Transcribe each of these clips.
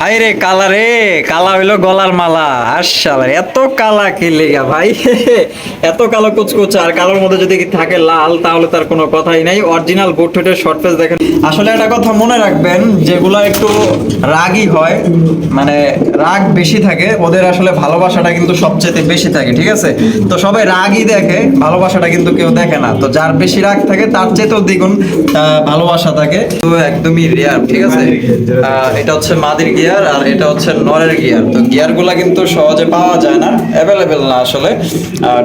High রে কালা রে কালা হইল গলার মালা। আশালা এত কালা কি লেগা ভাই? এত কালো কুচকুচে আর কালোর মধ্যে যদি থাকে লাল তাহলে তার কোনো কথাই নাই। অরিজিনাল শর্ট ফেস দেখেন। আসলে একটা কথা মনে রাখবেন যেগুলা একটু রাগী হয় মানে রাগ বেশি থাকে ওদের আসলে ভালোবাসাটা কিন্তু সবচেয়ে বেশি থাকে ঠিক আছে? তো সবাই রাগই দেখে ভালোবাসাটা কিন্তু কেউ দেখে না। তো যার বেশি রাগ থাকে তার চেয়ে তো দ্বিগুণ ভালোবাসা থাকে। তো একদমই রেয়ার ঠিক আছে? এটা হচ্ছে মাদির গিয়ার আর এটা হচ্ছে নরের গিয়ার। তো গিয়ারগুলা কিন্তু সহজে পাওয়া যায় না অ্যাভেলেবেল না আসলে।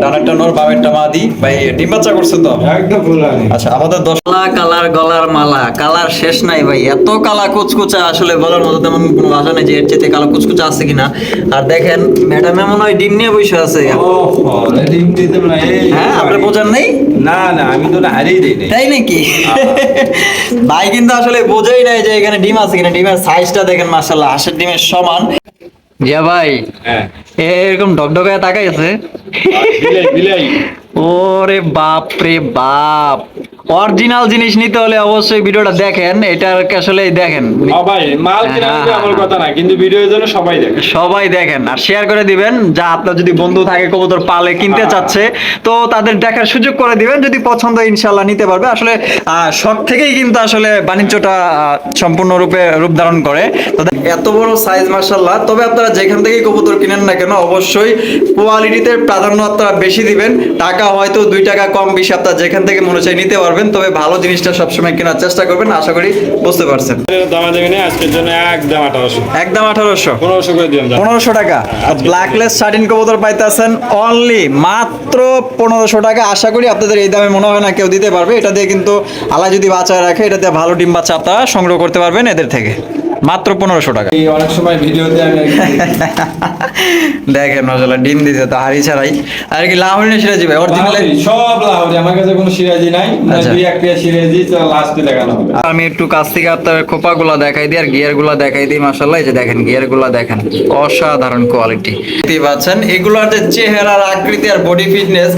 ডানেরটা নর বামেরটা মাদি। ভাই ডিম বাচ্চা করছে তো? একদম আচ্ছা আমাদের দশলা কালার গলার মালা। কালার শেষ নাই ভাই। এত কালা কুচকুচা আসলে বলার মতো তেমন কোনো ভাষা নেই যে এর চেয়ে কালো কুচকুচা আছে কিনা। আর দেখেন ম্যাডাম এমন হয় ডিম নিয়ে বসে আছে। ও ডিম দিতে না হ্যাঁ আপনার বোঝার নেই? না না আমি তো না হারিয়ে দিই নাই। তাই নাকি? ভাই কিন্তু আসলে বোঝাই নাই যে এখানে ডিম আছে কিনা। ডিমের সাইজটা দেখেন মাশাল্লাহ হাঁসের ডিমের সমান। জিয়া ভাই হ্যাঁ। এরকম ঢকঢকায় তাকাই আছে ওরে বাপ রে বাপ। অরিজিনাল জিনিস নিতে হলে অবশ্যই ভিডিওটা দেখেন এটা আসলে দেখেন। ভাই মাল কিনা হ্যাঁ, আমার কথা না কিন্তু ভিডিওর জন্য সবাই দেখে। সবাই দেখেন আর শেয়ার করে দিবেন যা আপনার যদি বন্ধু থাকে কবুতর পালে কিনতে হ্যাঁ। চাচ্ছে তো তাদের দেখার সুযোগ করে দিবেন যদি পছন্দ হয় ইনশাল্লাহ নিতে পারবে। আসলে শখ থেকেই কিন্তু আসলে বাণিজ্যটা সম্পূর্ণরূপে রূপ ধারণ করে। তো এত বড় সাইজ মার্শাল্লাহ তবে আপনারা যেখান থেকে কবুতর কিনেন না কেন অবশ্যই কোয়ালিটিতে প্রাধান্য আপনারা বেশি দিবেন। টাকা হয়তো দুই টাকা কম বেশি আপনারা যেখান থেকে মনে চাই নিতে পারবেন। তবে ভালো জিনিসটা সবসময় কেনার চেষ্টা করবেন আশা করি বুঝতে পারছেন। দামা দেবে আজকের জন্য একদম আঠারোশো। একদম আঠারোশো। পনেরোশো টাকা আর পনেরোশো টাকা। ব্ল্যাকলেস শার্টিন কবুতর পাইতেছেন অনলি মাত্র পনেরোশো টাকা। আশা করি আপনাদের এই দামে মনে হয় না কেউ দিতে পারবে। এটা দিয়ে কিন্তু আলা যদি বাঁচায় রাখে এটা দিয়ে ভালো ডিম বাচ্চা আপনারা সংগ্রহ করতে পারবেন এদের থেকে। মাত্র পনেরোশো টাকা। অনেক সময় ভিডিওতে আমি দেখেন মশলা ডিম দিতে তো হাড়ি ছাড়াই। আর কি লাহরি না সিরাজি ভাই? অরিজিনাল সব লাহোরি আমার কাছে কোনো সিরাজি নাই। আচ্ছা। দুই একটা সিরাজি তো লাস্টে দেখানো হবে। আমি একটু কাছ থেকে আপনার খোপা গুলা দেখাই দিই আর গিয়ারগুলা দেখাই দিই মাসাল্লাহ এই যে দেখেন গিয়ারগুলা দেখেন। অসাধারণ কোয়ালিটি দেখতেই পাচ্ছেন এগুলোর যে চেহারার আকৃতি আর বডি ফিটনেস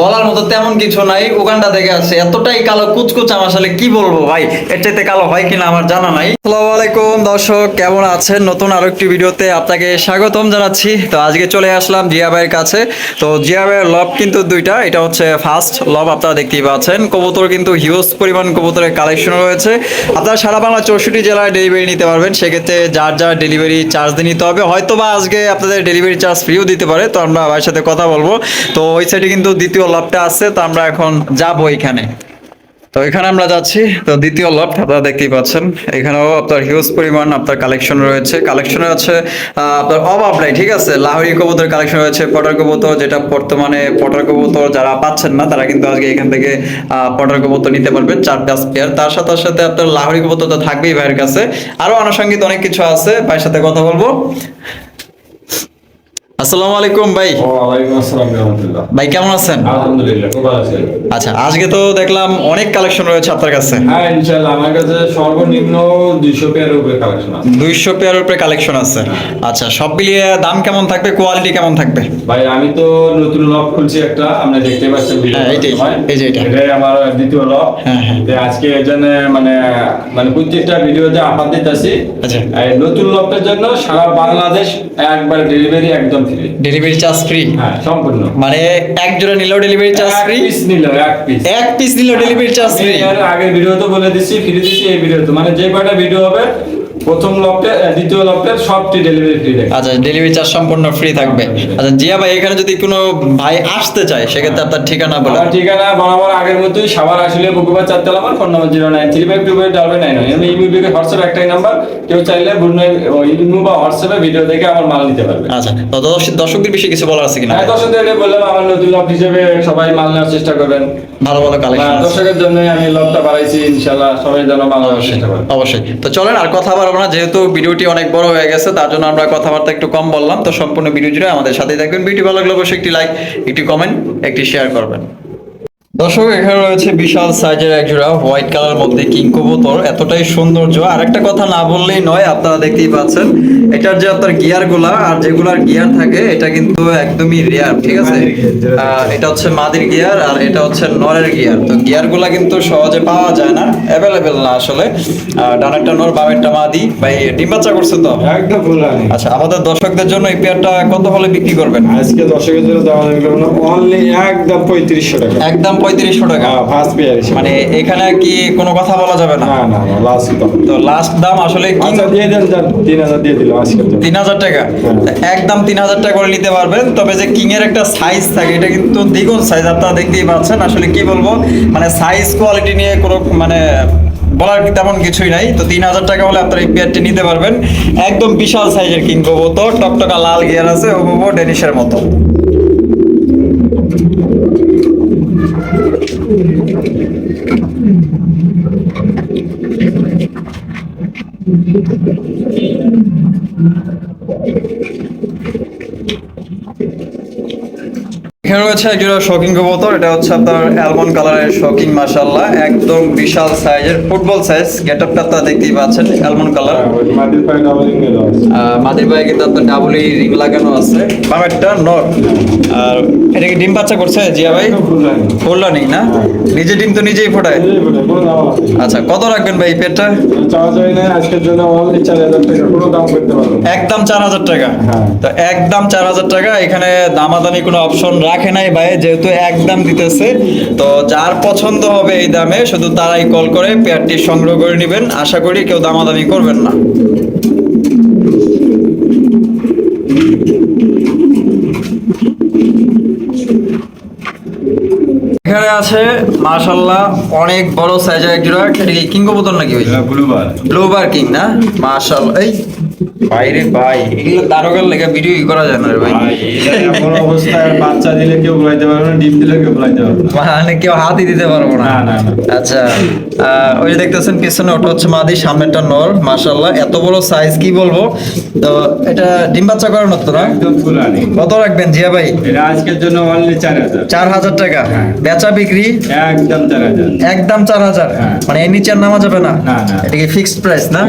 বলার মতো তেমন কিছু নাই। উগান্ডা থেকে আসছে। এতটাই কালো কুচকুচ কুচকুচা আসলে কি বলব ভাই? এর চাইতে কালো হয় কিনা আমার জানা নাই। আসসালামু আলাইকুম দর্শক, কেমন আছেন? নতুন আরও একটি ভিডিওতে আপনাকে স্বাগতম জানাচ্ছি। তো আজকে চলে আসলাম জিয়া ভাইয়ের কাছে। তো জিয়া ভাইয়ের লব কিন্তু দুইটা। এটা হচ্ছে ফার্স্ট লব আপনারা দেখতেই পাচ্ছেন। কবুতর কিন্তু হিউজ পরিমাণ কবুতরের কালেকশন রয়েছে। আপনারা সারা বাংলা চৌষট্টি জেলায় ডেলিভারি নিতে পারবেন। সেক্ষেত্রে যার যার ডেলিভারি চার্জ দিয়ে নিতে হবে। হয়তো বা আজকে আপনাদের ডেলিভারি চার্জ ফ্রিও দিতে পারে, তো আমরা ভাইয়ের সাথে কথা বলব। তো ওই সাইডে কিন্তু দ্বিতীয় লবটা আছে তো আমরা এখন যাব এখানে। তো এখানে আমরা যাচ্ছি। তো দ্বিতীয় লফট আপনারা দেখতেই পাচ্ছেন। এখানেও আপনার হিউজ পরিমাণ আপনার কালেকশন রয়েছে। কালেকশনে আহ, আপনার অভাব নাই ঠিক আছে? লাহোরি কবুতর কালেকশন রয়েছে পটার কবুতর যেটা বর্তমানে পটার কবুতর যারা পাচ্ছেন না তারা কিন্তু আজকে এখান থেকে পটার কবুতর নিতে পারবেন চার চারটা স্পেয়ার তার সাথে সাথে আপনার লাহরি কবুতর তো থাকবেই ভাইয়ের কাছে। আরও আনুষঙ্গিক অনেক কিছু আছে ভাইয়ের সাথে কথা বলব। আসসালামু আলাইকুম ভাই। ভাই কেমন আছেন? আছি। আচ্ছা আজকে তো দেখলাম অনেক কালেকশন রয়েছে আপনার কাছে। হ্যাঁ ইনশাআল্লাহ আমার কাছে সর্বনিম্ন দুইশো পেয়ারের উপরে কালেকশন আছে। দুইশো পেয়ারের উপরে কালেকশন আছে। আচ্ছা সব মিলিয়ে দাম কেমন থাকবে? কোয়ালিটি কেমন থাকবে? ভাই আমি তো নতুন লক খুলছি একটা আপনি দেখতে পাচ্ছেন হ্যাঁ, এইটাই, এই যে এটা। এটাই আমার দ্বিতীয় লক। হ্যাঁ, হ্যাঁ। আজকে এর জন্য মানে মানে প্রত্যেকটা ভিডিওতে আপাত দিতেছি আচ্ছা। এই নতুন লকটার জন্য সারা বাংলাদেশ একবার ডেলিভারি একদম ফ্রি ডেলিভারি চার্জ ফ্রি হ্যাঁ সম্পূর্ণ। মানে এক জোড়া নিলেও ডেলিভারি চার্জ এক ফ্রি পিস নিল এক পিস এক পিস নিলেও ডেলিভারি চার্জ ফ্রি আগের ভিডিওতে বলে দিচ্ছি ফ্রি দিচ্ছি এই ভিডিওতে মানে যে কয়টা ভিডিও হবে প্রথম লকটা দ্বিতীয় সবটি ডেলিভারি ফ্রি আচ্ছা ডেলিভারি চার্জ সম্পূর্ণ ফ্রি থাকবে। আচ্ছা জিয়া ভাই এখানে যদি কোনো ভাই আসতে চায় সেক্ষেত্রে আপনার ঠিকানা বলে ঠিকানা বরাবর আগের মতোই সাবার আসলে চারতলা আমার phone number zero nine three five two five double nine আমি ইমু বিকে হোয়াটসঅ্যাপ একটাই নাম্বার কেউ চাইলে ইমু বা হোয়াটসঅ্যাপে ভিডিও দেখে আমার মাল নিতে পারবে। আচ্ছা তো দর্শকদের বিষয়ে কিছু বলার আছে কিনা? হ্যাঁ দর্শকদের এটা বললাম আমার নতুন লক হিসেবে সবাই মাল নেওয়ার চেষ্টা করবেন। ভালো ভালো কালেকশন দর্শকের জন্য আমি লকটা বাড়াইছি ইনশাল্লাহ সবাই যেন মাল নেওয়ার চেষ্টা করবে অবশ্যই। তো চলেন আর কথা বাড়াবো না, যেহেতু ভিডিওটি অনেক বড় হয়ে গেছে, তার জন্য আমরা কথাবার্তা একটু কম বললাম। তো সম্পূর্ণ ভিডিও জুড়ে আমাদের সাথেই থাকবেন। ভিডিও ভালো লাগলে অবশ্যই একটি লাইক একটি কমেন্ট একটি শেয়ার করবেন। দর্শক এখানে রয়েছে বিশাল সাইজের এক জোড়া হোয়াইট কালার মধ্যে কিং কবুতর। এতটাই সৌন্দর্য। আর একটা কথা না বললেই নয় আপনারা দেখতেই পাচ্ছেন। এটার যে আপনার গিয়ারগুলা আর যেগুলার গিয়ার থাকে এটা কিন্তু একদমই রেয়ার ঠিক আছে? এটা হচ্ছে মাদির গিয়ার আর এটা হচ্ছে নরের গিয়ার। তো গিয়ারগুলা কিন্তু সহজে পাওয়া যায় না অ্যাভেলেবেল না আসলে। ডানেরটা নর বামেরটা মাদি। ভাই ডিম বাচ্চা করছে তো? একদম আচ্ছা আমাদের দর্শকদের জন্য এই পেয়ারটা কত হলে বিক্রি করবেন? আজকে দর্শকের জন্য কেমন অনলি একদম পঁয়ত্রিশশো টাকা। একদম পঁয়ত্রিশশো টাকা। ফার্স্ট পেয়ার মানে এখানে কি কোনো কথা বলা যাবে না? না না না লাস্ট দাম তো লাস্ট দাম আসলে কি? আচ্ছা দিয়ে দেন তিন হাজার দিয়ে দিলাম তিন হাজার টাকা? একদম তিন হাজার টাকা করে নিতে পারবেন তবে যে কিং এর একটা সাইজ থাকে এটা কিন্তু দ্বিগুণ সাইজ আপনারা দেখতেই পাচ্ছেন আসলে কি বলব? মানে সাইজ কোয়ালিটি নিয়ে কোনো মানে বলার তেমন কিছুই নাই। তো তিন হাজার টাকা হলে আপনারা এই পেয়ারটি নিতে পারবেন। একদম বিশাল সাইজের কিং তো টকটকা লাল গিয়ার আছে ওবো ডেনিশের মতো। এখানে রয়েছে একজোড়া শকিং কবুতর এটা হচ্ছে আপনার অ্যালমন্ড কালারের শকিং মাশাল্লাহ একদম বিশাল সাইজের ফুটবল সাইজ গেট আপটা আপনারা দেখতেই পাচ্ছেন অ্যালমন্ড কালার পায়ে ডাবল মাদির ভাই কিন্তু আপনার ডাবলই রিং লাগানো আছে। বামেরটা নর আর এটা কি ডিম বাচ্চা করছে জিয়া ভাই? ফুল রানিং নেই না? নিজে ডিম তো নিজেই ফোটায়। আচ্ছা কত রাখবেন ভাই পেটটা? না না। একদম চার হাজার টাকা। হ্যাঁ। তো একদম চার হাজার টাকা এখানে দামাদামি কোনো অপশন রাখে নাই ভাই যেহেতু একদম দিতেছে তো যার পছন্দ হবে এই দামে শুধু তারাই কল করে পেয়ারটি সংগ্রহ করে নেবেন। আশা করি কেউ দামাদামি করবেন না। এখানে আছে মাশাল্লাহ অনেক বড় সাইজের এক জোড়া এটা কি কিং কবুতর নাকি ব্লুবার। ব্লুবার কিং না? মাশাল্লাহ এই বাইরে ভাই এগুলো দারোগার লেগে ভিডিও করা যায় না রে ভাই। এমন অবস্থায় বাচ্চা দিলে কেউ বলাইতে পারবে না ডিম দিলে কেউ বলাইতে পারবে না। মানে কেউ হাতই দিতে পারব না। আচ্ছা ওই যে দেখতেছেন পিছনে ওটা হচ্ছে মাদি সামনেরটা নর মাশাল্লাহ এত বড় সাইজ কি বলব? তো এটা ডিম বাচ্চা করানো তো না? একদম কত রাখবেন জিয়া ভাই? এটা আজকের জন্য অনলি চার হাজার। চার হাজার টাকা। হ্যাঁ। বেচা বিক্রি? একদম চার হাজার। একদম চার হাজার। হ্যাঁ। মানে এর নিচে আর নামা যাবে না। এটা কি ফিক্সড প্রাইস না?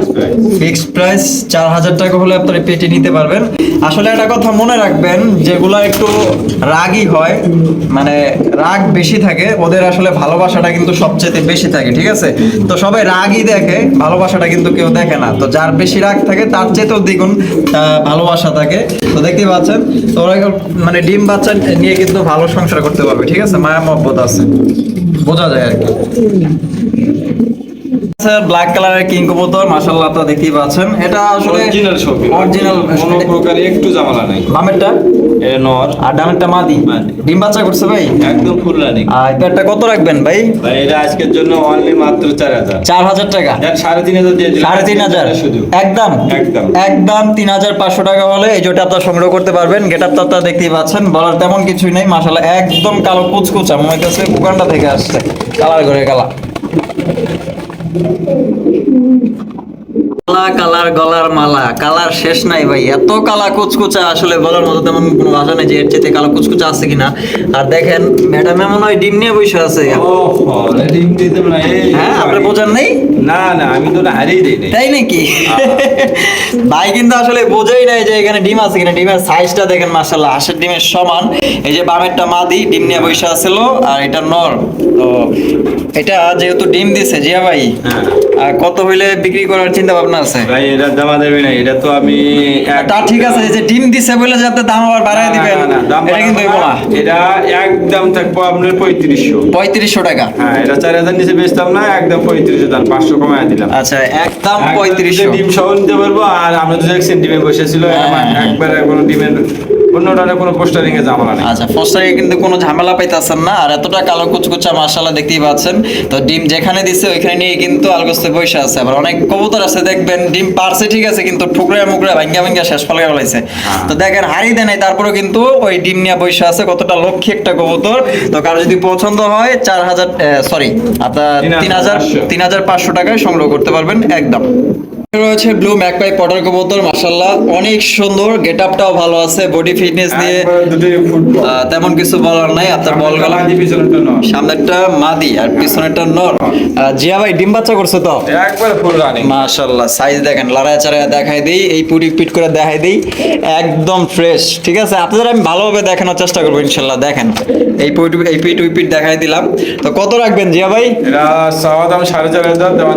ফিক্সড প্রাইস চার হাজার টাকা হলে আপনারা পেটে নিতে পারবেন। আসলে একটা কথা মনে রাখবেন, যেগুলো একটু রাগী হয় মানে রাগ বেশি থাকে, ওদের আসলে ভালোবাসাটা কিন্তু সবচেয়ে বেশি থাকে, ঠিক আছে? তো সবাই রাগই দেখে, ভালোবাসাটা কিন্তু কেউ দেখে না। তো যার বেশি রাগ থাকে, তার চেয়েতেও দ্বিগুণ ভালোবাসা থাকে। তো দেখতেই পাচ্ছেন, তো ওরা মানে ডিম বাচ্চা নিয়ে কিন্তু ভালো সংসার করতে পারবে, ঠিক আছে? মায়া মহব্বত আছে। বোঝা যায় আর কি। স্যার ব্ল্যাক কালারের কিং কবুতর মাশাআল্লাহ আপনারা দেখতেই পাচ্ছেন। এটা আসলে অরিজিনাল ছবি। অরিজিনাল কোনো প্রকার একটু ঝামেলা নাই। বামেরটা? এটা নর। আর ডানেরটা মাদি। ডিম বাচ্চা করছে ভাই? একদম ফুল রানিং আর পেয়ারটা কত রাখবেন ভাই? ভাই এটা আজকের জন্য অনলি মাত্র চার হাজার। চার হাজার টাকা। যার সাড়ে তিন হাজার দিয়ে দিলাম। সাড়ে তিন হাজার। শুধু। একদম। একদম। একদম তিন হাজার পাঁচশো টাকা হলে এই জোটা আপনারা সংগ্রহ করতে পারবেন। গেট আপ আপনারা দেখতেই পাচ্ছেন। বলার তেমন কিছুই নেই। মাসাল্লাহ একদম কালো কুচকুচা। মনে হচ্ছে উগান্ডা থেকে আসছে। কালার করে কালা কালা কালার গলার মালা কালার শেষ নাই ভাই। এত কালা কুচকুচা আসলে বলার মতো তেমন কোনো ভাষা নেই যে এর চেয়ে কালো কুচকুচা আছে কিনা। আর দেখেন ম্যাডাম এমন হয় ডিম নিয়ে বসে আছে। হ্যাঁ আপনি বোঝার নেই? না না আমি তো না হারিয়ে দিই তাই নাকি? ভাই কিন্তু আসলে বোঝেই নাই যে এখানে ডিম আছে কিনা। ডিমের সাইজটা দেখেন হাঁসের ডিমের সমান। এই যে বামেরটা মাদি ডিম নিয়ে আছিল আর এটা নর। তো এটা যেহেতু ডিম দিছে জিয়া ভাই হ্যাঁ। আর কত হইলে বিক্রি করার চিন্তা ভাবনা আছে? ভাই এটা জমা দেবে না এটা তো আমি তা ঠিক আছে এই যে ডিম দিছে বলে যাতে দাম আবার বাড়ায় দিবেন দাম এটা কিন্তু না। এটা একদম থাকব আপনার পঁয়ত্রিশশো। পঁয়ত্রিশশো টাকা। হ্যাঁ এটা চার হাজার নিচে বেচতাম না একদম পঁয়ত্রিশশো দাম পাঁচশো কমায় দিলাম আচ্ছা একদম পঁয়ত্রিশশো ডিম সহ নিতে পারব আর আমরা তো দেখছেন ডিমে বসেছিল। একবারে কোনো ডিমের অন্যটারে কোনো পোস্টারিং এ জামালা নেই। আচ্ছা ফস্টারে কিন্তু কোনো ঝামেলা পাইতেছেন না। আর এতটা কালো কুচকুচা মাশাআল্লাহ দেখতেই পাচ্ছেন। তো ডিম যেখানে দিছে ওইখানে নিয়ে কিন্তু আলগোস্তে বসে আছে। আবার অনেক কবুতর আছে দেখবেন ডিম পারছে ঠিক আছে কিন্তু মুকরে ভাঙ্গা ভাঙ্গা শেষ ফলে গেলাইছে তো দেখেন হারি দেয় নাই তারপরেও কিন্তু ওই ডিম নিয়ে বসে আছে কতটা লক্ষ্মী একটা কবুতর। তো কারও যদি পছন্দ হয় চার হাজার সরি আপনার তিন হাজার তিন হাজার পাঁচশো টাকায় সংগ্রহ করতে পারবেন একদম। রয়েছে ব্লু ম্যাকপাই পটার কবুতর মাশাল্লাহ অনেক সুন্দর গেট আপটাও ভালো আছে বডি ফিটনেস আহ, তেমন কিছু বলার নাই আপনার বল গেল। সামনেরটা মাদি আর পিছনেরটা নর। জিয়া ভাই ডিম বাচ্চা করছে তো? একবারে ফুল রানিং মাশাল্লাহ সাইজ দেখেন লড়াই চাড়াই দেখাই দিই এই পুরি পিট করে দেখাই দিই একদম ফ্রেশ ঠিক আছে? আপনাদের আমি ভালোভাবে দেখানোর চেষ্টা করব ইনশাল্লাহ দেখেন। এই পুট এই পিট উই পিট দেখাই দিলাম। তো কত রাখবেন জিয়া ভাই? এরা চাওয়া দাম সাড়ে চার হাজার দেওয়া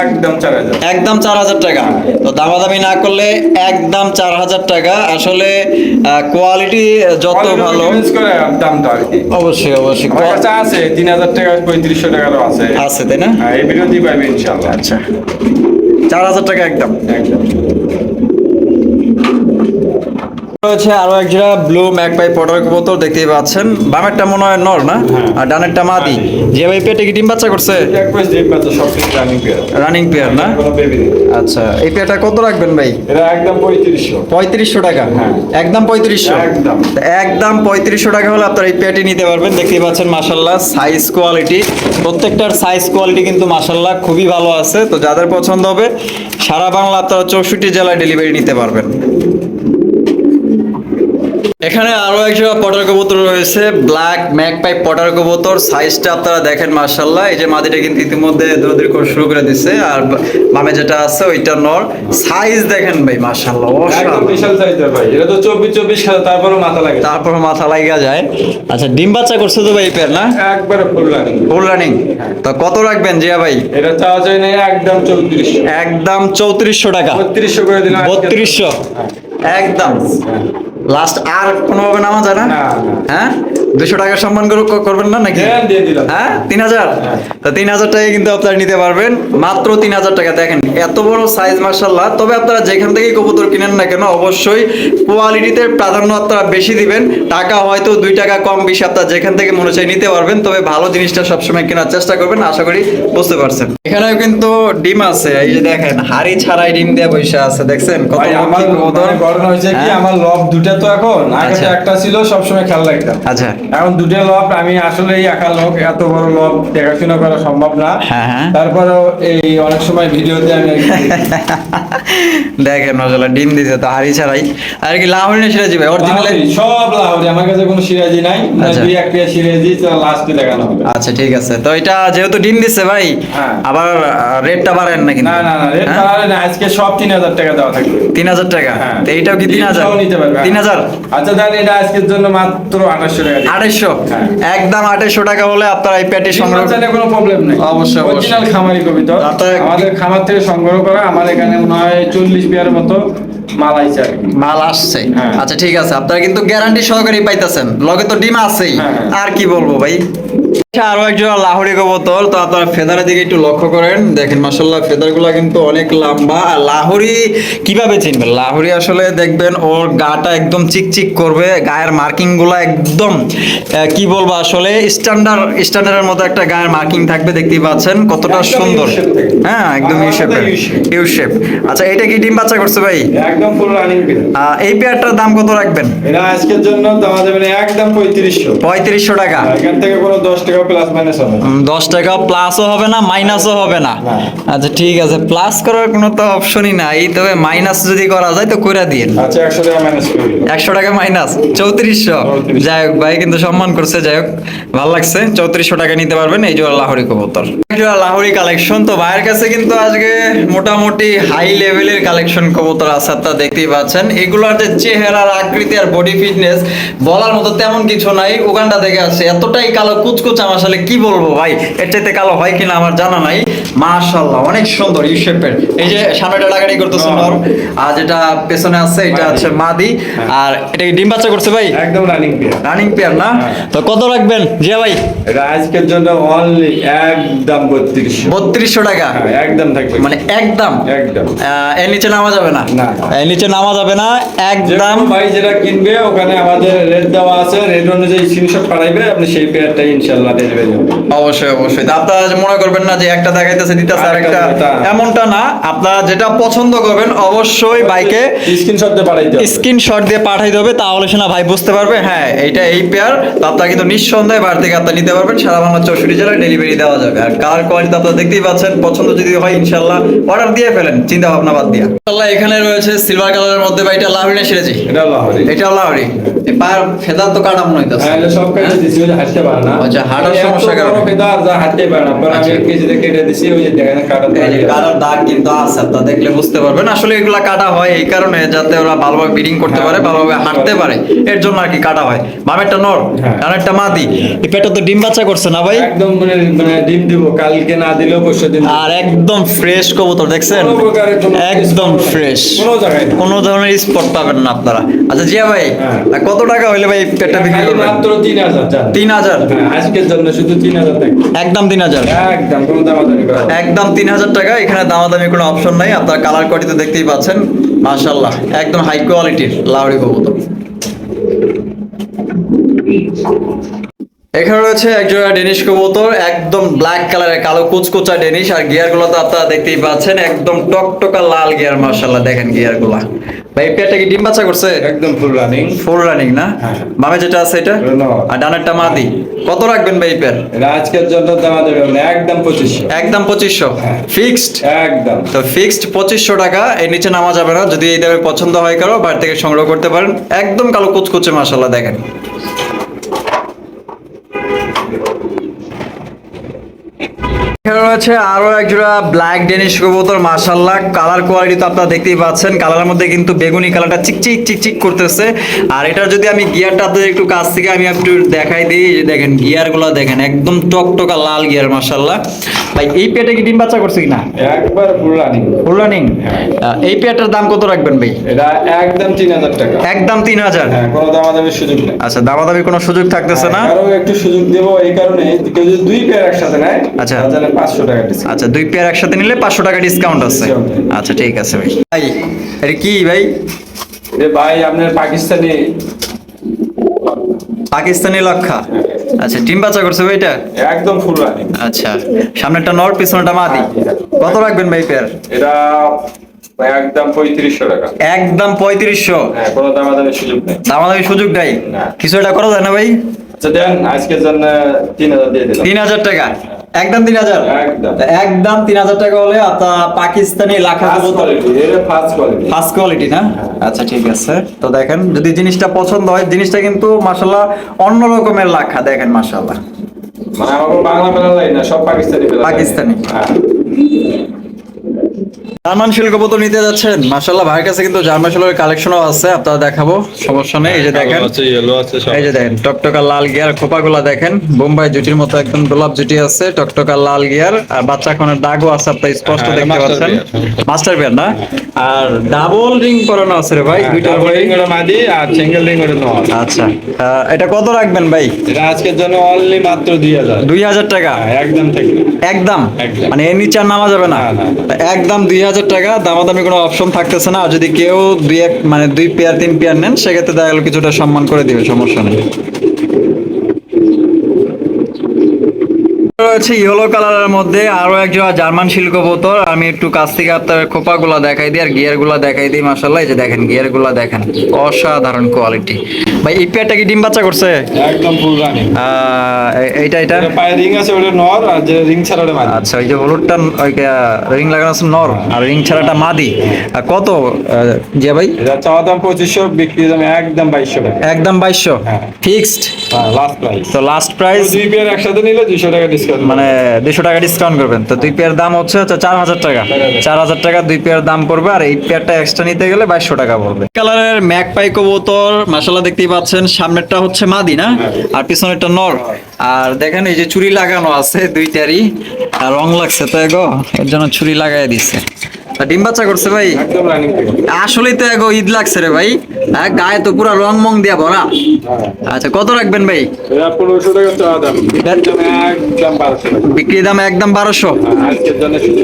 একদম চার হাজার। একদম চার হাজার টাকা। তো দামাদামি না করলে একদম চার হাজার টাকা। আসলে কোয়ালিটি যত ভালো। দামটা অবশ্যই অবশ্যই। আছে তিন হাজার টাকা পঁয়ত্রিশশো টাকারও আছে। আছে তাই না? হ্যাঁ এই পাইবে ইনশাল্লাহ আচ্ছা। চার হাজার টাকা একদম। একদম। রয়েছে আরও এক জোড়া ব্লু ম্যাকপাই পটার কবুতর দেখতেই পাচ্ছেন। বামেরটা মনে হয় নর না? আর ডানেরটা মাদি। যে ভাই পেটে কি ডিম বাচ্চা করছে? রানিং পেয়ার রানিং পেয়ার না? আচ্ছা এই পেয়ারটা কত রাখবেন ভাই? একদম পঁয়ত্রিশশো। পঁয়ত্রিশশো টাকা? হ্যাঁ। একদম পঁয়ত্রিশশো? একদম। একদম পঁয়ত্রিশশো টাকা হলে আপনারা এই পেয়ারটি নিতে পারবেন। দেখতেই পাচ্ছেন মাসাল্লাহ সাইজ কোয়ালিটি প্রত্যেকটার সাইজ কোয়ালিটি কিন্তু মাসাল্লাহ খুবই ভালো আছে। তো যাদের পছন্দ হবে সারা বাংলা আপনারা চৌষট্টি জেলায় ডেলিভারি নিতে পারবেন। এখানে আরও একজোড়া পটার কবুতর রয়েছে ব্ল্যাক ম্যাকপাই পটার কবুতর সাইজটা আপনারা দেখেন মার্শাল্লাহ এই যে মাদিটা কিন্তু ইতিমধ্যে করে শুরু করে দিছে আর বামে যেটা আছে ওইটা নর। সাইজ দেখেন ভাই মার্শাল্লাহ বিশাল সাইজের ভাই। এটা তো চব্বিশ চব্বিশ তারপরে মাথা লাগে। তারপর মাথা লাগা যায়। আচ্ছা ডিম বাচ্চা করছে তো ভাই পেয়ার না? একবারে ফুল রানিং ফুল রানিং তো কত রাখবেন জিয়া ভাই? এটা চাওয়া যায় না একদম চৌত্রিশশো। একদম চৌত্রিশশো টাকা। বত্রিশশো করে দিলাম আজকে। বত্রিশশো। একদম। লাস্ট আর কোনোভাবে নামা যায় না। হ্যাঁ দুশো টাকা সম্মান করে করবেন না নাকি? হ্যাঁ, তিন হাজার? হ্যাঁ। তো তিন হাজার টাকা কিন্তু আপনারা নিতে পারবেন। মাত্র তিন হাজার টাকা। দেখেন এত বড় সাইজ মার্শাল্লাহ তবে আপনারা যেখান থেকে কবুতর কিনেন না কেন অবশ্যই কোয়ালিটিতে প্রাধান্য আপনারা বেশি দিবেন। টাকা হয়তো দুই টাকা কম বেশি আপনারা যেখান থেকে মনে চাই নিতে পারবেন। তবে ভালো জিনিসটা সবসময় কেনার চেষ্টা করবেন আশা করি বুঝতে পারছেন। এখানেও কিন্তু ডিম আছে। এই যে দেখেন হাড়ি ছাড়াই ডিম দেওয়া পয়সা আছে দেখছেন? কত আমার। মানে ঘটনা হয়েছে কি? হ্যাঁ? আমার লব দুটা তো এখন। আগে আচ্ছা। একটা ছিল সবসময় খেয়াল রাখতাম। আচ্ছা। এখন দুটো লব আমি আসলে একা লোক এত বড় লব দেখাশোনা করা সম্ভব না হ্যাঁ, হ্যাঁ। তারপরেও এই অনেক সময় ভিডিওতে আমি দেখেন মজলা ডিম দিছে তো হাড়ি ছাড়াই আর কি লাহোরি না সিরাজি ভাই অরিজিনাল সব লাহোরি আমার কাছে কোনো সিরাজি নাই মানে আচ্ছা। দুই একটা সিরাজি লাস্টে দেখানো হবে আচ্ছা ঠিক আছে তো এটা যেহেতু ডিম দিচ্ছে ভাই হ্যাঁ। আবার রেটটা বাড়েন নাকি না না না রেট? না আজকে সব তিন হাজার টাকা দেওয়া থাকবে তিন হাজার টাকা। তো এইটাও কি তিন ডিম হাজার সহ নিতে পারবে, হ্যাঁ। তিন হাজার আচ্ছা দেন এটা আজকের জন্য মাত্র আঠাশশো টাকা দিন। আড়াইশো। হ্যাঁ। একদম আড়াইশো টাকা হলে আপনার এই প্যাটি সংগ্রহ বাচ্চা কোনো প্রবলেম নেই। অবশ্যই। অরিজিনাল খামারি কবিতা আমাদের খামার থেকে সংগ্রহ করা আমার এখানে মনে হয় চল্লিশ বিয়ার মতো মাল আইছে মাল আসছে। হ্যাঁ। আচ্ছা ঠিক আছে। আপনারা কিন্তু গ্যারান্টি সহকারে পাইতেছেন। লগে তো ডিম আছেই। হ্যাঁ। আর কি বলব ভাই? আচ্ছা, আরও একজন লাহোরি কবুতর তো আপনারা ফেদারের দিকে একটু লক্ষ্য করেন। দেখেন মাসাল্লাহ ফেদারগুলো কিন্তু অনেক লম্বা। আর লাহোরি কীভাবে চিনবেন? লাহোরি আসলে দেখবেন ওর গাটা একদম চিকচিক করবে গায়ের মার্কিংগুলো একদম কি বলব আসলে স্ট্যান্ডার্ড স্ট্যান্ডার্ডের মতো একটা গায়ের মার্কিং থাকবে দেখতেই পাচ্ছেন কতটা সুন্দর। হ্যাঁ একদম ইউ শেপের শেপ আচ্ছা এটা কি ডিম বাচ্চা করছে ভাই? একদম ফুল রানিং আহ, এই পেয়ারটার দাম কত রাখবেন? এটা আজকের জন্য যাবে একদম পঁয়ত্রিশশো। পঁয়ত্রিশশো টাকা। এখান থেকে কোনো দশ টাকা প্লাস মাইনাস হবে। দশ টাকা প্লাসও হবে না মাইনাসও হবে না। আচ্ছা ঠিক আছে প্লাস করার কোনো তো অপশনই নাই। তবে মাইনাস যদি করা যায় তো করে দিন আচ্ছা একশো টাকা মাইনাস। একশো টাকা মাইনাস চৌত্রিশশো। 3400 যাই হোক ভাই কিন্তু সম্মান করছে যাই হোক ভালো লাগছে। চৌত্রিশশো টাকা নিতে পারবেন এই জোড়া লাহোরি কবুতর। এই জোড়া লাহোরি কালেকশন তো ভাইয়ের কাছে কিন্তু আজকে মোটামুটি হাই লেভেলের কালেকশন কবুতর আছে আপনারা দেখতেই পাচ্ছেন। এগুলোর যে চেহারার আকৃতি আর বডি ফিটনেস বলার মতো তেমন কিছু নাই। উগান্ডা থেকে আসছে এতটাই কালো কুচকুচ আমার আসলে কি বলব ভাই? এর চাইতে কালো হয় কিনা আমার জানা নাই। মাশাল্লাহ অনেক সুন্দর ইউ শেপের এই যে সামনেটা লাগানি করতেছে হ্যাঁ। নর আর যেটা পেছনে আছে এটা। হচ্ছে মাদি। আর এটা কি ডিম বাচ্চা করছে ভাই? একদম রানিং বিয়ার রানিং পেয়ার না? হ্যাঁ। তো কত রাখবেন? জিয়া ভাই? এটা আজকের জন্য অনলি একদম বত্রিশশো। বত্রিশশো টাকা? হ্যাঁ, একদম থাকবে। মানে একদম? একদম। এর নিচে নামা যাবে না? না। এর নিচে নামা যাবে না একদম। ভাই যেটা কিনবে ওখানে আমাদের রেট দেওয়া আছে। রেট অনুযায়ী স্ক্রিনশট পাঠাইবে আপনি সেই পেয়ারটাই ইনশাল্লাহ ডেলিভারি অবশ্যই অবশ্যই। আপনারা মনে করবেন না যে একটা দেখাইতে আরেকটা দিতেছে আরেকটা এমনটা না আপনারা যেটা পছন্দ করবেন অবশ্যই বাইকে স্ক্রিনশট দিয়ে পাঠাইতে হবে। স্ক্রিনশট দিয়ে পাঠাই দেবে তাহলে সে না ভাই বুঝতে পারবে হ্যাঁ এইটা এই পেয়ার তো আপনারা কিন্তু নিঃসন্দেহে বার থেকে আপনারা নিতে পারবেন সারা বাংলা চৌষট্টি জেলায় ডেলিভারি দেওয়া যাবে। আর কালার কোয়ালিটি আপনারা দেখতেই পাচ্ছেন পছন্দ যদি হয় ইনশাল্লাহ অর্ডার দিয়ে ফেলেন চিন্তা ভাবনা বাদ দিয়া। ইনশাল্লাহ এখানে রয়েছে সিলভার কালারের মধ্যে ভাই এটা লাহরি না সিরাজি এটা লাহোরি। এটা লাহরি। এই পায়ের ফেদার তো কাটা মনে হইতাছে। হ্যাঁ সব কেটে দিছি হাঁটতে পারে না। আচ্ছা, হাঁটার সমস্যা কারণে। ফেদার যা হাঁটতে পারে না। পরে আমি আচ্ছা। কেজিতে কেটে দিছি কাটার দাগ। কিন্তু আছে আপনারা দেখলে বুঝতে পারবেন। আসলে এগুলা কাটা হয় এই কারণে যাতে ওরা ভালোভাবে ব্রিডিং করতে পারে ভালোভাবে হাঁটতে পারে। এর জন্য আর কি কাটা হয়। বামেরটা নর হ্যাঁ। ডানেরটা মাদি। এই পেটটা তো ডিম বাচ্চা করছে না ভাই? একদম মানে মানে ডিম দিব কালকে না দিলেও পরশু দিন। আর একদম ফ্রেশ কবুতর দেখছেন? কোনো প্রকারের একদম ফ্রেশ কোনো জায়গায় কোনো ধরনের স্পট পাবেন না আপনারা। আচ্ছা জিয়া ভাই হ্যাঁ। কত টাকা হইলে ভাই পেটটা বিক্রি করবেন? মাত্র তিন হাজার জান। তিন হাজার? হ্যাঁ, আজকের জন্য শুধু তিন হাজার টাকা। একদম তিন হাজার। একদম কোনো দামাদামি করা। একদম তিন হাজার টাকা, এখানে দামাদামি কোনো অপশন নাই, আপনার কালার কোয়ালিটি দেখতেই পাচ্ছেন মাশাল্লাহ একদম হাই কোয়ালিটির লাউড়ি কবুতর। এখানে রয়েছে একজোড়া ডেনিশ কবুতর একদম ব্ল্যাক কালারের কালো কুচকুচা ডেনিশ আর গিয়ারগুলো তো আপনারা দেখতেই পাচ্ছেন একদম টকটকা লাল গিয়ার মাশাল্লাহ দেখেন গিয়ারগুলা ভাই পেটটা কি ডিম বাচ্চা করছে? একদম ফুল রানিং ফুল রানিং না? হ্যাঁ। বামে যেটা আছে এটা? আর ডানেরটা মাদি। কত রাখবেন ভাই পেয়ার এটা আজকের জন্য দামাদামি হবে না, একদম পঁচিশশো। একদম পঁচিশশো? হ্যাঁ। ফিক্সড একদম। তো ফিক্সড পঁচিশশো টাকা এর নিচে নামা যাবে না। যদি এই দামে পছন্দ হয় কারও বাড়ি থেকে সংগ্রহ করতে পারেন। একদম কালো কুচকুচে মাসাল্লাহ দেখেন। এখানে রয়েছে আরও এক জোড়া ব্ল্যাক ডেনিশ কবুতর মাশাল্লাহ কালার কোয়ালিটি তো আপনারা দেখতেই পাচ্ছেন। কালারের মধ্যে কিন্তু বেগুনি কালারটা চিকচিক চিকচিক করতেছে। আর এটার যদি আমি গিয়ারটা আপনাদের একটু কাছ থেকে আমি একটু দেখাই দিই দেখেন গিয়ারগুলো দেখেন, একদম টকটকা লাল গিয়ার মাশাল্লাহ ভাই এই পেটে কি ডিম বাচ্চা করছে কিনা? একবার ফুল রানিং। Full running? এই পেয়ারটার দাম কত রাখবেন ভাই? এটা একদম তিন হাজার টাকা। একদম তিন হাজার? হ্যাঁ কোনো দামাদামির সুযোগ নেই। আচ্ছা দামাদামি কোনো সুযোগ থাকতেছে না? আরও একটু সুযোগ দেবো এই কারণে কেউ যদি দুই পেয়ার একসাথে নেয় আচ্ছা। তাহলে পাঁচশো টাকা ডিসকাউন্ট আচ্ছা দুই পেয়ার একসাথে নিলে পাঁচশো টাকা ডিসকাউন্ট আছে। আচ্ছা ঠিক আছে ভাই। ভাই এটা কি ভাই? এ ভাই আপনার পাকিস্তানি পাকিস্তানি লক্ষা। আচ্ছা টিম বাচ্চা করছে ভাইটা একদম ফুল রানিং আচ্ছা সামনেরটা নর পিছনটা মাদি। কত রাখবেন ভাই পেয়ার এটা একদম পঁয়ত্রিশশো টাকা। একদম পঁয়ত্রিশশো। হ্যাঁ কোনো দামাদামি সুযোগ নেই। দামাদামি সুযোগ নাই। কিছু এটা করা যায় না ভাই? আচ্ছা দেন আজকের জন্য তিন হাজার দিয়ে দিলাম। তিন হাজার টাকা। একদম তিন হাজার? একদম। তিন হাজার টাকা হলে পাকিস্তানি লাখা ফার্স্ট কোয়ালিটি না? আচ্ছা ঠিক আছে। তো দেখেন যদি জিনিসটা পছন্দ হয় জিনিসটা কিন্তু মাসাল্লাহ অন্য রকমের লাখা দেখেন মাসাল্লাহ মানে আমার বাংলা মেলা না সব পাকিস্তানি পাকিস্তানি। হ্যাঁ জার্মান শিল কবুতর নিতে যাচ্ছেন? মাশাল্লাহ ভাইয়ের কাছে কিন্তু জার্মান শিলের কালেকশনও আছে আপনারা দেখাবো সমস্যা নেই। এই যে দেখেন এই যে দেখেন টকটকা লাল গিয়ার খোপাগুলা দেখেন বোম্বাই জুটির মতো একদম গোলাপ জুটি আছে টকটকা লাল গিয়ার আর বাচ্চা খনের দাগও আছে আপনারা স্পষ্ট হ্যাঁ, দেখতে পাচ্ছেন। মাস্টার বিয়ার না? আর ডাবল রিং করানো আছে রে ভাই দুইটার ডাবল উপরে রিং ওটা মাদি আর সিঙ্গেল রিং নয়। আচ্ছা এটা কত রাখবেন ভাই? এটা আজকের জন্য অনলি মাত্র দুই হাজার। দুই হাজার টাকা? হ্যাঁ, একদম থেকে। একদম। মানে এর নিচে নামা যাবে না। তা একদম দুই হাজার টাকা, দামাদামি কোনো অপশন থাকতেছে না। আর যদি কেউ দুই এক মানে দুই পেয়ার তিন পেয়ার নেন, সেক্ষেত্রে দেখা কিছুটা সম্মান করে দিবে, সমস্যা নেই। রয়েছে ইয়েলো কালারের মধ্যে আরও এক জোড়া জার্মান শিল্ক বোতল আমি একটু কাছ থেকে আপনার খোপা গুলা দেখাই দিই, আর গিয়ারগুলা দেখাই দিই মাসাল্লাহ এই যে দেখেন দেখেন, অসাধারণ কোয়ালিটি ভাই এই পেয়ারটা কি ডিম বাচ্চা করছে? একদম ফুল রানিং এইটা এটা পায়ে রিং আছে ওটা নর আর যে রিং ছাড়া ওটা মাদি। আচ্ছা ওই যে হলুদটা ওই রিং লাগানো আছে নর আর রিং ছাড়াটা মাদি। আর কত যে ভাই? এটা চাওয়া দাম পঁচিশশো বিক্রি দাম একদম বাইশশো একদম বাইশশো? হ্যাঁ। ফিক্সড? হ্যাঁ লাস্ট প্রাইস তো লাস্ট প্রাইস দুই পেয়ার একসাথে নিলে দুইশো টাকা ডিসকাউন্ট মানে দুশো টাকা ডিসকাউন্ট করবেন। তো দুই পেয়ার দাম হচ্ছে হচ্ছে চার হাজার টাকা। চার হাজার। টাকা দুই পেয়ার দাম পড়বে আর এই পেয়ারটা এক্সট্রা নিতে গেলে বাইশশো টাকা পড়বে। কালারের ম্যাক পাই কবুতর মাসাল্লাহ দেখতেই পাচ্ছেন সামনেরটা হচ্ছে মাদি না? আর পিছনেরটা নর। আর দেখেন এই যে চুরি লাগানো আছে দুইটারই আর রং লাগছে তো এগো এর জন্য ছুরি লাগাই দিচ্ছে তা ডিম বাচ্চা করছে ভাই? আসলেই তো এগো ঈদ লাগছে রে ভাই। হ্যাঁ, গায়ে তো পুরো রং মং দিয়া ভরা। আচ্ছা কত রাখবেন ভাই? বিক্রি দাম। একদম বারোশো হ্যাঁ,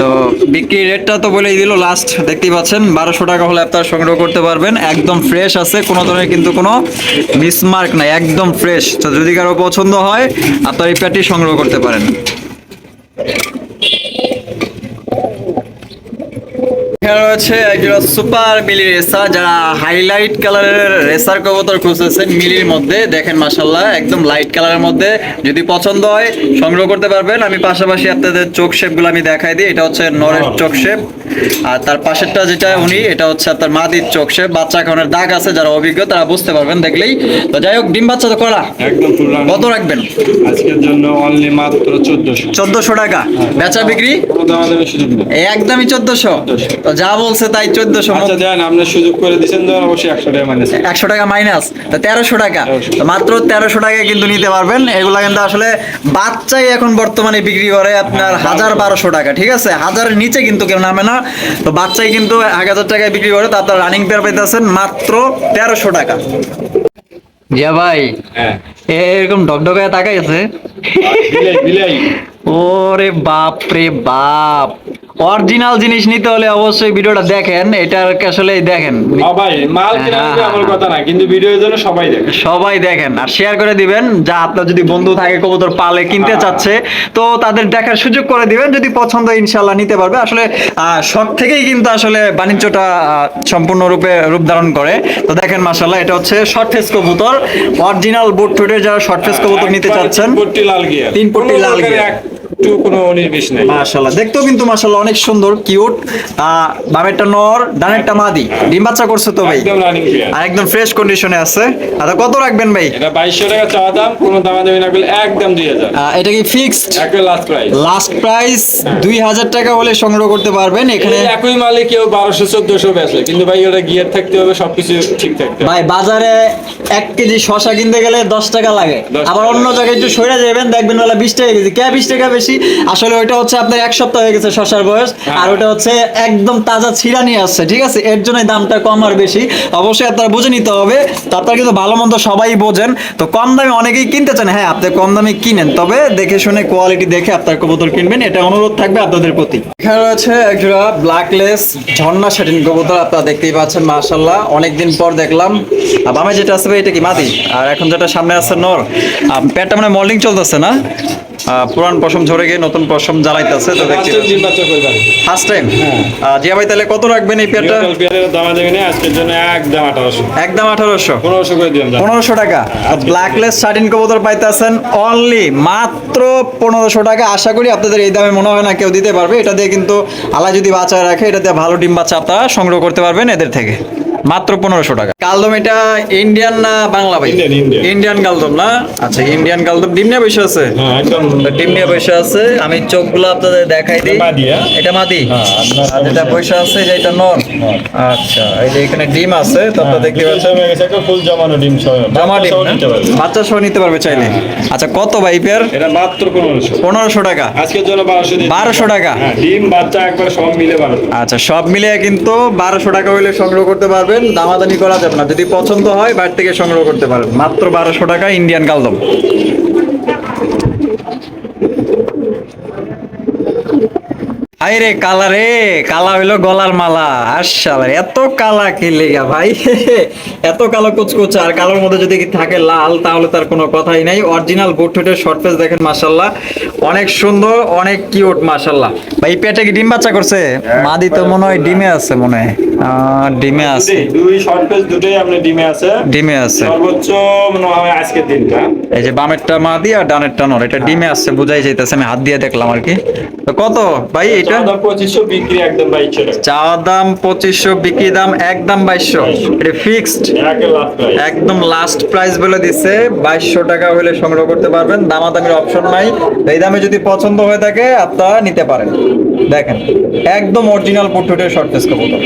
তো বিক্রি রেটটা তো বলেই দিল লাস্ট দেখতেই পাচ্ছেন বারোশো টাকা হলে আপনারা সংগ্রহ করতে পারবেন। একদম ফ্রেশ আছে কোনো ধরনের কিন্তু কোনো মিসমার্ক নাই একদম ফ্রেশ তো যদি কারও পছন্দ হয় আপনার এই প্যাটি সংগ্রহ করতে পারেন। এখানে রয়েছে একজন সুপার মিলি রেসার যারা হাইলাইট কালারের রেসার কবুতর খুঁজতেছেন মিলির মধ্যে। দেখেন মাসাল্লাহ একদম লাইট কালারের মধ্যে। যদি পছন্দ হয় সংগ্রহ করতে পারবেন। আমি পাশাপাশি আপনাদের চোখ শেপগুলো আমি দেখাই দিই। এটা হচ্ছে নরের চোখ শেপ। আর তার পাশেরটা যেটা উনি এটা হচ্ছে আপনার মাদির চোখ শেপ। বাচ্চা খাওয়ানোর দাগ আছে যারা অভিজ্ঞ তারা বুঝতে পারবেন দেখলেই। তো যাই হোক ডিম বাচ্চা তো করা একদম কত রাখবেন? আজকের জন্য অনলি মাত্র চোদ্দশো। চোদ্দশো টাকা। বেচা বিক্রি? একদমই চোদ্দশো। তো যা বলছে তাই চোদ্দশো আচ্ছা দেন আপনি সুযোগ করে দিচ্ছেন তো অবশ্যই একশো টাকা মাইনাস একশো টাকা মাইনাস তো তেরোশো টাকা। মাত্র তেরোশো টাকায় কিন্তু নিতে পারবেন। এগুলা কিন্তু আসলে বাচ্চাই এখন বর্তমানে বিক্রি করে আপনার হাজার বারোশো টাকা ঠিক আছে? হাজারের নিচে কিন্তু কেউ নামে না। তো বাচ্চাই কিন্তু এক হাজার টাকায় বিক্রি করে তো আপনার রানিং পেয়ার পাইতেছেন মাত্র তেরোশো টাকা। জিয়া ভাই হ্যাঁ। এরকম ডকডকায় তাকাইছে? বিলাই বিলাই। ওরে বাপ রে বাপ। অরিজিনাল জিনিস নিতে হলে অবশ্যই ভিডিওটা দেখেন এটার আসলে দেখেন। ভাই মাল কিনা হ্যাঁ, আমার কথা না কিন্তু ভিডিওর জন্য সবাই দেখে সবাই দেখেন আর শেয়ার করে দিবেন যা আপনার যদি বন্ধু থাকে কবুতর পালে কিনতে চাচ্ছে তো তাদের দেখার সুযোগ করে দিবেন যদি পছন্দ হয় ইনশাল্লাহ নিতে পারবে। আসলে আহ, শখ থেকেই কিন্তু আসলে বাণিজ্যটা সম্পূর্ণরূপে রূপ ধারণ করে। তো দেখেন মাসাল্লাহ এটা হচ্ছে শর্ট ফেস কবুতর। অরিজিনাল বুট টুটের যারা শর্ট ফেস কবুতর নিতে চাচ্ছেন তিন পট্টি লাল গিয়ার। তিন পট্টি লাল গিয়ার। একটু কোনো নেই। মাশাআল্লাহ দেখতেও কিন্তু মাশাআল্লাহ অনেক সুন্দর কিউট বামেরটা নর ডানেরটা মাদি। ডিম বাচ্চা করছে তো ভাই? একদম রানিং আর একদম ফ্রেশ কন্ডিশনে আছে। আচ্ছা কত রাখবেন ভাই? এটা টাকা চাওয়া দাম কোনো দামা দামি না একদম দুই হাজার। আহ, এটা কি fixed last price last price দুই হাজার টাকা হলে সংগ্রহ করতে পারবেন। এখানে একই মালে কেউ বারোশো চোদ্দশো বেচে কিন্তু ভাই ওটা গিয়ার থাকতে হবে সবকিছু ঠিক থাকতে ভাই বাজারে এক কেজি শশা কিনতে গেলে দশ টাকা লাগে। আবার অন্য জায়গায় একটু সরে যাবেন দেখবেন বেলা বিশ টাকা কেজি। কে বিশ টাকা বেশি আসলে ওইটা হচ্ছে আপনার এক সপ্তাহ হয়ে গেছে শশার বয়স আর ওটা হচ্ছে একদম তাজা ছিঁড়া নিয়ে আসছে ঠিক আছে? এর জন্য দামটা কম আর বেশি। অবশ্যই আপনারা বুঝে নিতে হবে তো আপনারা কিন্তু ভালো মন্দ সবাই বোঝেন। তো কম দামে অনেকেই কিনতে চান। হ্যাঁ আপনি কম দামে কিনেন তবে দেখে শুনে কোয়ালিটি দেখে আপনার কবুতর কিনবেন এটা অনুরোধ থাকবে আপনাদের প্রতি। এখানে রয়েছে একজোড়া ব্ল্যাকলেস ঝর্ণা শাটিন কবুতর আপনারা দেখতেই পাচ্ছেন মাশাল্লাহ অনেকদিন পর দেখলাম। আর বামে যেটা আসবে এটা কি মাদি? আর এখন যেটা সামনে আছে নর। পেটটা মানে মল্ডিং চলতেছে না? পুরান পশম ঝরে গিয়ে নতুন পশম জ্বালাইতেছে তো করবে ফার্স্ট টাইম জিয়া ভাই তাহলে কত রাখবেন এই পেটটা বিয়ারের দামা নেই আজকের জন্য একদম আঠারোশো। একদম আঠারোশো? পনেরোশো করে দিলাম দাম। পনেরোশো টাকা। ব্ল্যাকলেস শার্টিন কবুতর পাইতেছেন অনলি মাত্র পনেরোশো টাকা। আশা করি আপনাদের এই দামে মনে হয় না কেউ দিতে পারবে। এটা দিয়ে কিন্তু আলা যদি বাঁচায় রাখে এটা দিয়ে ভালো ডিম বাচ্চা আপনারা সংগ্রহ করতে পারবেন এদের থেকে। মাত্র পনেরোশো টাকা। কালদম এটা ইন্ডিয়ান না বাংলা ভাই. ইন্ডিয়ান কালদম না? আচ্ছা ইন্ডিয়ান কালদম ডিম নিয়ে বসে আছে? হ্যাঁ ডিম নিয়ে বসে আছে। আমি চোখগুলো আপনাদের দেখাই দিই। এটা মাদি, হ্যাঁ? এটা হ্যাঁ, যেটা বসে আছে যে এটা নর। আচ্ছা এই যে এখানে ডিম আছে তো আপনারা দেখতে পাচ্ছেন। একটা ফুল জমানো ডিম সহ জামা ডিম। বাচ্চা সহ নিতে পারবে চাইলে। আচ্ছা কত ভাই পেয়ার এটা মাত্র পনেরোশো। পনেরোশো টাকা। আজকের জন্য বারোশো দিয়ে 1200 টাকা? হ্যাঁ ডিম বাচ্চা একবার সব মিলে বারোশো। আচ্ছা সব মিলিয়ে কিন্তু বারোশো টাকা হইলে সংগ্রহ করতে পারবেন। দামাদানি করা যাবে না। যদি পছন্দ হয় বাইরে থেকে সংগ্রহ করতে পারবেন। মাত্র বারোশো টাকা ইন্ডিয়ান কালদম। আরে কালা রে কালা হইল গলার মালা। আশালা এত কালা খেলে গা ভাই? এত কালো কুচকুচ আর কালোর মধ্যে যদি থাকে লাল তাহলে তার কোনো কথাই নাই। অরিজিনাল বুট ঠোঁটের শর্ট ফেস দেখেন মাশাল্লাহ। অনেক সুন্দর অনেক কিউট মাশাল্লাহ। ভাই পেটে কি ডিম বাচ্চা করছে? মাদি তো মনে হয় ডিমে আছে মনে হয়। ডিমে আছে। দুই শর্ট পেজ দুটোই আপনার ডিমে আছে। ডিমে আছে। সর্বোচ্চ মনে হয় আজকের দিনটা। এই যে বামেরটা মাদি আর ডানেরটা নর এটা ডিমে আসছে বুঝাই যাইতেছে আমি হাত দিয়ে দেখলাম আর কি। তো কত? ভাই এটা পঁচিশশো বিক্রি একদম বাইশশো চাওয়া দাম পঁচিশশো বিক্রি দাম একদম বাইশশো। এটা ফিক্সড একদম লাস্ট প্রাইস বলে দিচ্ছে। বাইশশো টাকা হলে সংগ্রহ করতে পারবেন। দামাদামির অপশন নাই। এই দামে যদি পছন্দ হয়ে থাকে আপনারা নিতে পারেন। দেখেন একদম অরিজিনাল পোর্ট্রেটের শর্ট ফেস কবুতর।